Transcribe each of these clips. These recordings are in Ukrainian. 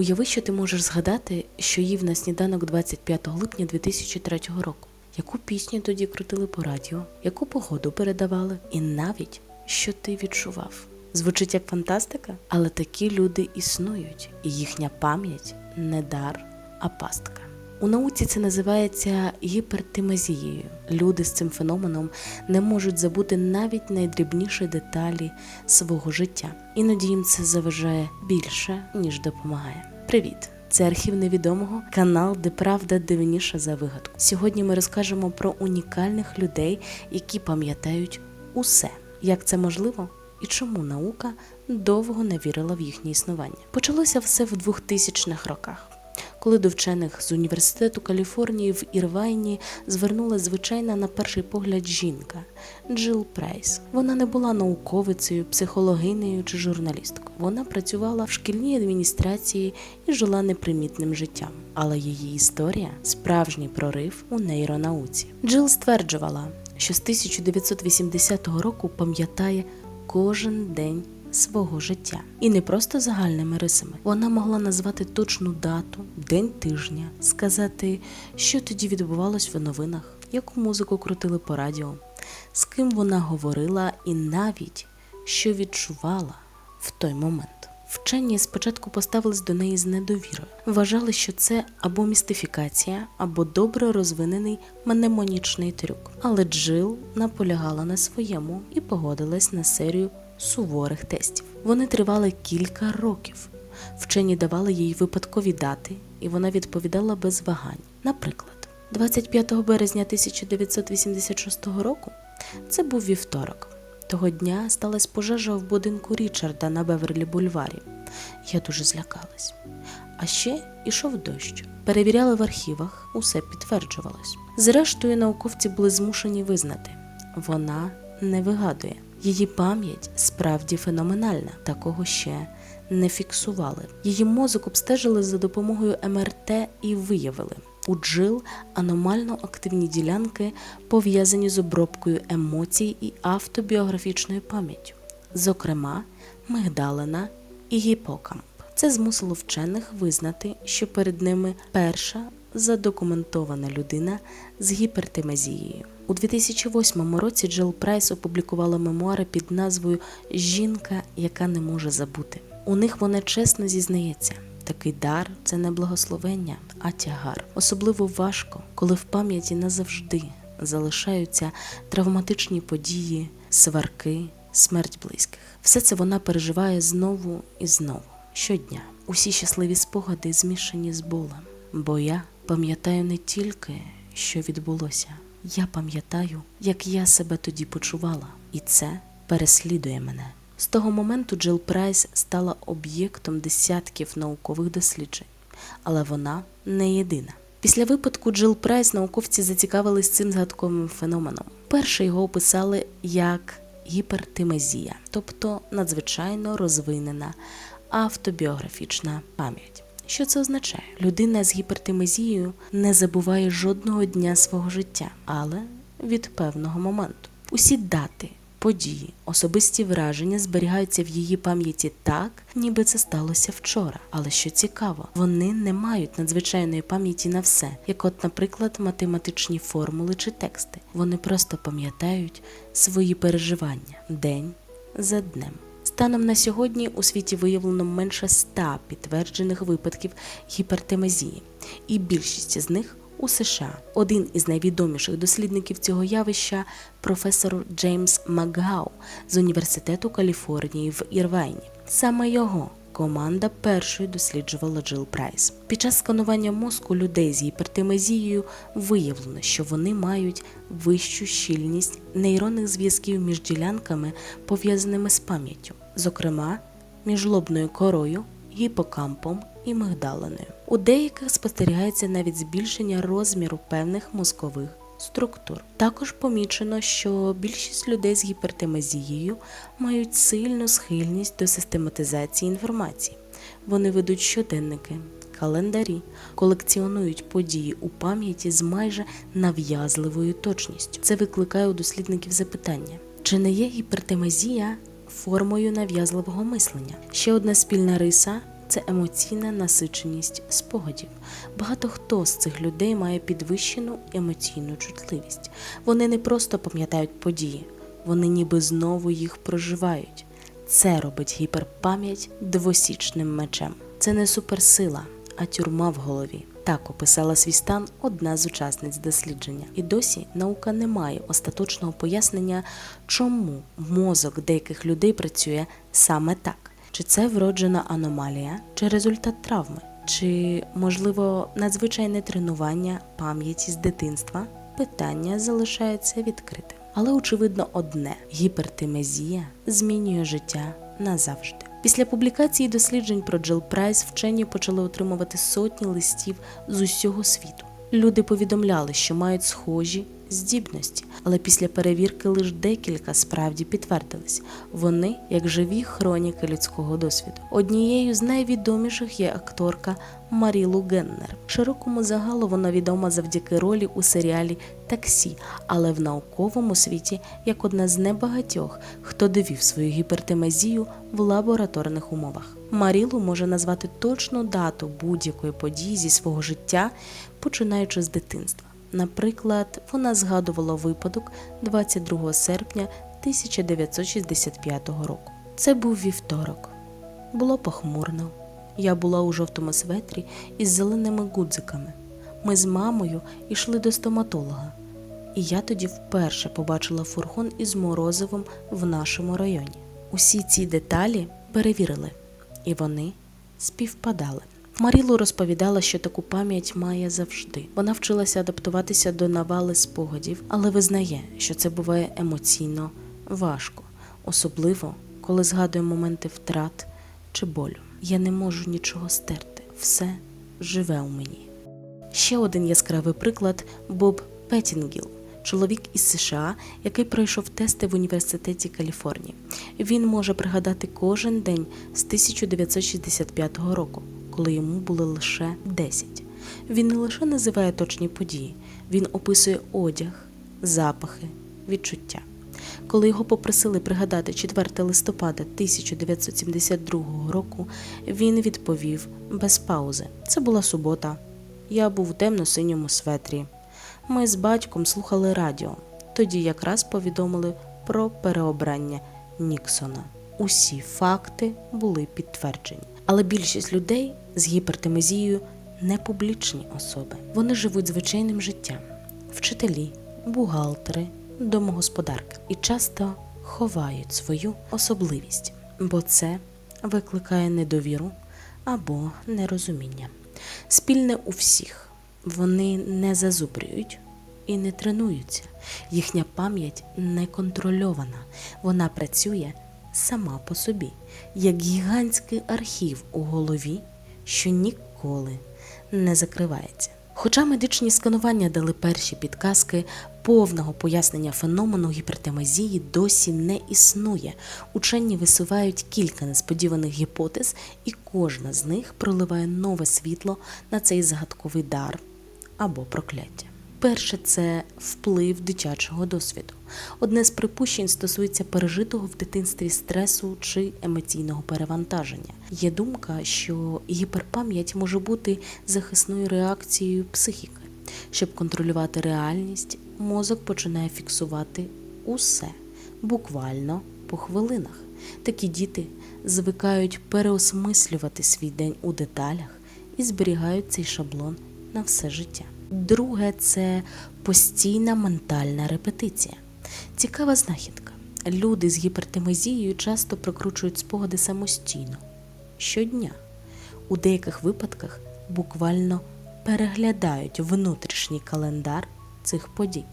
Уяви, що ти можеш згадати, що їв на сніданок 25 липня 2003 року. Яку пісню тоді крутили по радіо, яку погоду передавали, і навіть що ти відчував. Звучить як фантастика, але такі люди існують, і їхня пам'ять не дар, а пастка. У науці це називається гіпертимазією. Люди з цим феноменом не можуть забути навіть найдрібніші деталі свого життя. Іноді їм це заважає більше, ніж допомагає. Привіт! Це архів невідомого, канал, де правда дивніша за вигадку. Сьогодні ми розкажемо про унікальних людей, які пам'ятають усе. Як це можливо? І чому наука довго не вірила в їхнє існування? Почалося все в 2000-х роках коли до вчених з університету Каліфорнії в Ірвайні звернулася звичайна на перший погляд жінка Джил Прайс. Вона не була науковицею, психологинею чи журналісткою. Вона працювала в шкільній адміністрації і жила непримітним життям. Але її історія справжній прорив у нейронауці. Джил стверджувала, що з 1980 року пам'ятає кожен день свого життя. І не просто загальними рисами. Вона могла назвати точну дату, день тижня, сказати, що тоді відбувалось в новинах, яку музику крутили по радіо, з ким вона говорила, і навіть що відчувала в той момент. Вчені спочатку поставились до неї з недовірою. Вважали, що це або містифікація, або добре розвинений мнемонічний трюк. Але Джил наполягала на своєму і погодилась на серію суворих тестів. Вони тривали кілька років. Вчені давали їй випадкові дати, і вона відповідала без вагань. Наприклад, 25 березня 1986 року це був вівторок. Того дня сталася пожежа в будинку Річарда на Беверлі Бульварі. Я дуже злякалась. А ще ішов дощ. Перевіряли в архівах, усе підтверджувалось. Зрештою, науковці були змушені визнати, вона не вигадує. Її пам'ять справді феноменальна, такого ще не фіксували. Її мозок обстежили за допомогою МРТ і виявили. У Джил аномально активні ділянки пов'язані з обробкою емоцій і автобіографічною пам'яттю, зокрема, мигдалина і гіпокамп. Це змусило вчених визнати, що перед ними перша задокументована людина з гіпертимазією. У 2008 році Джил Прайс опублікувала мемуари під назвою Жінка, яка не може забути. У них вона чесно зізнається. Такий дар це не благословення, а тягар. Особливо важко, коли в пам'яті назавжди залишаються травматичні події, сварки, смерть близьких. Все це вона переживає знову і знову щодня. Усі щасливі спогади змішані з болем. Бо я пам'ятаю не тільки, що відбулося, я пам'ятаю, як я себе тоді почувала, і це переслідує мене. З того моменту Джил Прайс стала об'єктом десятків наукових досліджень, але вона не єдина. Після випадку Джил Прайс науковці зацікавились цим згадковим феноменом. Перше його описали як гіпертимезія, тобто надзвичайно розвинена автобіографічна пам'ять. Що це означає? Людина з гіпертимезією не забуває жодного дня свого життя, але від певного моменту. Усі дати, події, особисті враження зберігаються в її пам'яті так, ніби це сталося вчора. Але що цікаво, вони не мають надзвичайної пам'яті на все, як, от, наприклад, математичні формули чи тексти. Вони просто пам'ятають свої переживання день за днем. Станом на сьогодні у світі виявлено менше ста підтверджених випадків гіпертимазії, і більшість з них у США. Один із найвідоміших дослідників цього явища професор Джеймс Макгау з університету Каліфорнії в Ірвайні. Саме його команда першою досліджувала Джил Прайс. Під час сканування мозку людей з гіпертимазією виявлено, що вони мають вищу щільність нейронних зв'язків між ділянками, пов'язаними з пам'яттю, зокрема між лобною корою, гіпокампом і мигдалиною. У деяких спостерігається навіть збільшення розміру певних мозкових структур. Також помічено, що більшість людей з гіпертимазією мають сильну схильність до систематизації інформації. Вони ведуть щоденники, календарі, колекціонують події у пам'яті з майже нав'язливою точністю. Це викликає у дослідників запитання: чи не є гіпертимазія формою нав'язливого мислення? Ще одна спільна риса це емоційна насиченість спогадів. Багато хто з цих людей має підвищену емоційну чутливість. Вони не просто пам'ятають події, вони ніби знову їх проживають. Це робить гіперпам'ять двосічним мечем. Це не суперсила, а тюрма в голові. Так описала свій стан одна з учасниць дослідження. І досі наука не має остаточного пояснення, чому мозок деяких людей працює саме так. Чи це вроджена аномалія, чи результат травми, чи, можливо, надзвичайне тренування пам'яті з дитинства? Питання залишається відкритим. Але очевидно одне: гіпертимезія змінює життя назавжди. Після публікації досліджень про Джил Прайс вчені почали отримувати сотні листів з усього світу. Люди повідомляли, що мають схожі здібності, але після перевірки лише декілька справді підтвердились. Вони як живі хроніки людського досвіду. Однією з найвідоміших є акторка Марілу Геннер. Широкому загалу вона відома завдяки ролі у серіалі Таксі, але в науковому світі як одна з небагатьох, хто довів свою гіпертимезію в лабораторних умовах. Марілу може назвати точну дату будь-якої події зі свого життя, починаючи з дитинства. Наприклад, вона згадувала випадок 22 серпня 1965 року. Це був вівторок. Було похмурно. Я була у жовтому светрі із зеленими гудзиками. Ми з мамою йшли до стоматолога, і я тоді вперше побачила фургон із морозивом в нашому районі. Усі ці деталі перевірили, і вони співпадали. Марілу розповідала, що таку пам'ять має завжди. Вона вчилася адаптуватися до навали спогадів, але визнає, що це буває емоційно важко, особливо коли згадує моменти втрат чи болю. Я не можу нічого стерти, все живе у мені. Ще один яскравий приклад Боб Петтінгіл, чоловік із США, який пройшов тести в університеті Каліфорнії. Він може пригадати кожен день з 1965 року, коли йому було лише 10. Він не лише називає точні події, він описує одяг, запахи, відчуття. Коли його попросили пригадати 4 листопада 1972 року, він відповів без паузи. Це була субота. Я був у темно-синьому светрі. Ми з батьком слухали радіо. Тоді якраз повідомили про переобрання Ніксона. Усі факти були підтверджені. Але більшість людей з гіпертимезією не публічні особи. Вони живуть звичайним життям: вчителі, бухгалтери, домогосподарки і часто ховають свою особливість, бо це викликає недовіру або нерозуміння. Спільне у всіх вони не зазубрюють і не тренуються. Їхня пам'ять не контрольована, вона працює сама по собі, як гігантський архів у голові, що ніколи не закривається. Хоча медичні сканування дали перші підказки, повного пояснення феномену гіпертимезії досі не існує. Учені висувають кілька несподіваних гіпотез, і кожна з них проливає нове світло на цей загадковий дар або прокляття. Перше це вплив дитячого досвіду. Одне з припущень стосується пережитого в дитинстві стресу чи емоційного перевантаження. Є думка, що гіперпам'ять може бути захисною реакцією психіки. Щоб контролювати реальність, мозок починає фіксувати усе буквально по хвилинах. Такі діти звикають переосмислювати свій день у деталях і зберігають цей шаблон на все життя. Друге це постійна ментальна репетиція. Цікава знахідка. Люди з гіпертимезією часто прокручують спогади самостійно щодня. У деяких випадках буквально переглядають внутрішній календар цих подій.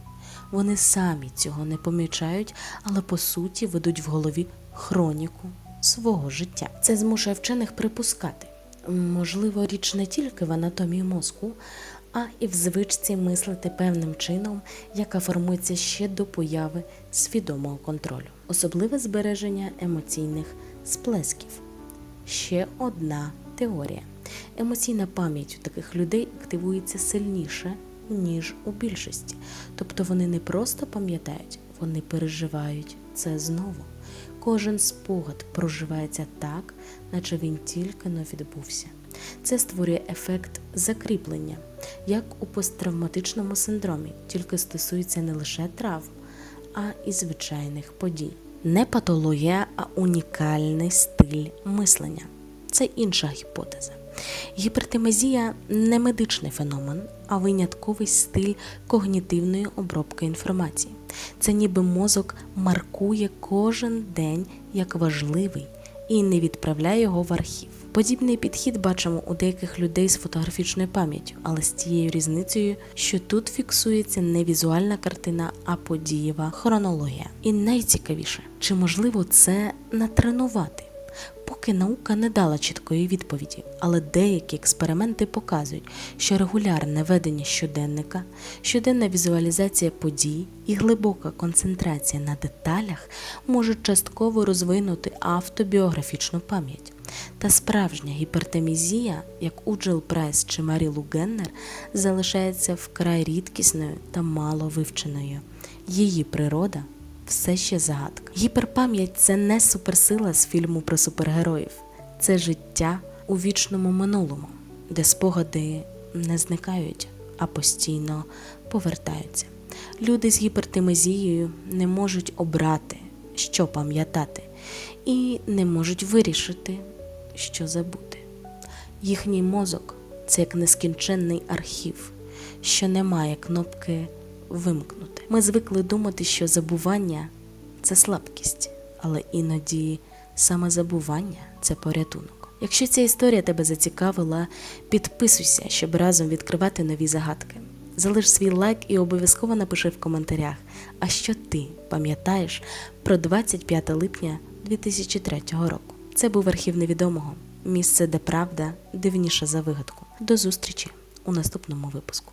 Вони самі цього не помічають, але по суті ведуть в голові хроніку свого життя. Це змушує вчених припускати. Можливо, річ не тільки в анатомії мозку, а і в звичці мислити певним чином, яка формується ще до появи свідомого контролю, особливе збереження емоційних сплесків. Ще одна теорія. Емоційна пам'ять у таких людей активується сильніше, ніж у більшості. Тобто вони не просто пам'ятають, вони переживають це знову. Кожен спогад проживається так, наче він тільки но відбувся. Це створює ефект закріплення, як у посттравматичному синдромі, тільки стосується не лише травм, а і звичайних подій. Не патологія, а унікальний стиль мислення. Це інша гіпотеза. Гіпертимезія не медичний феномен, а винятковий стиль когнітивної обробки інформації. Це ніби мозок маркує кожен день як важливий і не відправляє його в архів. Подібний підхід бачимо у деяких людей з фотографічною пам'яттю, але з тією різницею, що тут фіксується не візуальна картина, а подієва хронологія. І найцікавіше, чи можливо це натренувати? Поки наука не дала чіткої відповіді, але деякі експерименти показують, що регулярне ведення щоденника, щоденна візуалізація подій і глибока концентрація на деталях можуть частково розвинути автобіографічну пам'ять. Та справжня гіпертемізія, як у Джил Прайс чи Марі Лу Геннер, залишається вкрай рідкісною та мало вивченою. Її природа все ще загадка. Гіперпам'ять це не суперсила з фільму про супергероїв, це життя у вічному минулому, де спогади не зникають, а постійно повертаються. Люди з гіпертимезією не можуть обрати, що пам'ятати, і не можуть вирішити, що забути. Їхній мозок це як нескінченний архів, що не має кнопки вимкнути. Ми звикли думати, що забування це слабкість, але іноді саме забування це порятунок. Якщо ця історія тебе зацікавила, підписуйся, щоб разом відкривати нові загадки. Залиш свій лайк і обов'язково напиши в коментарях, а що ти пам'ятаєш про 25 липня 2003 року. Це був архів невідомого, місце, де правда дивніша за вигадку. До зустрічі у наступному випуску.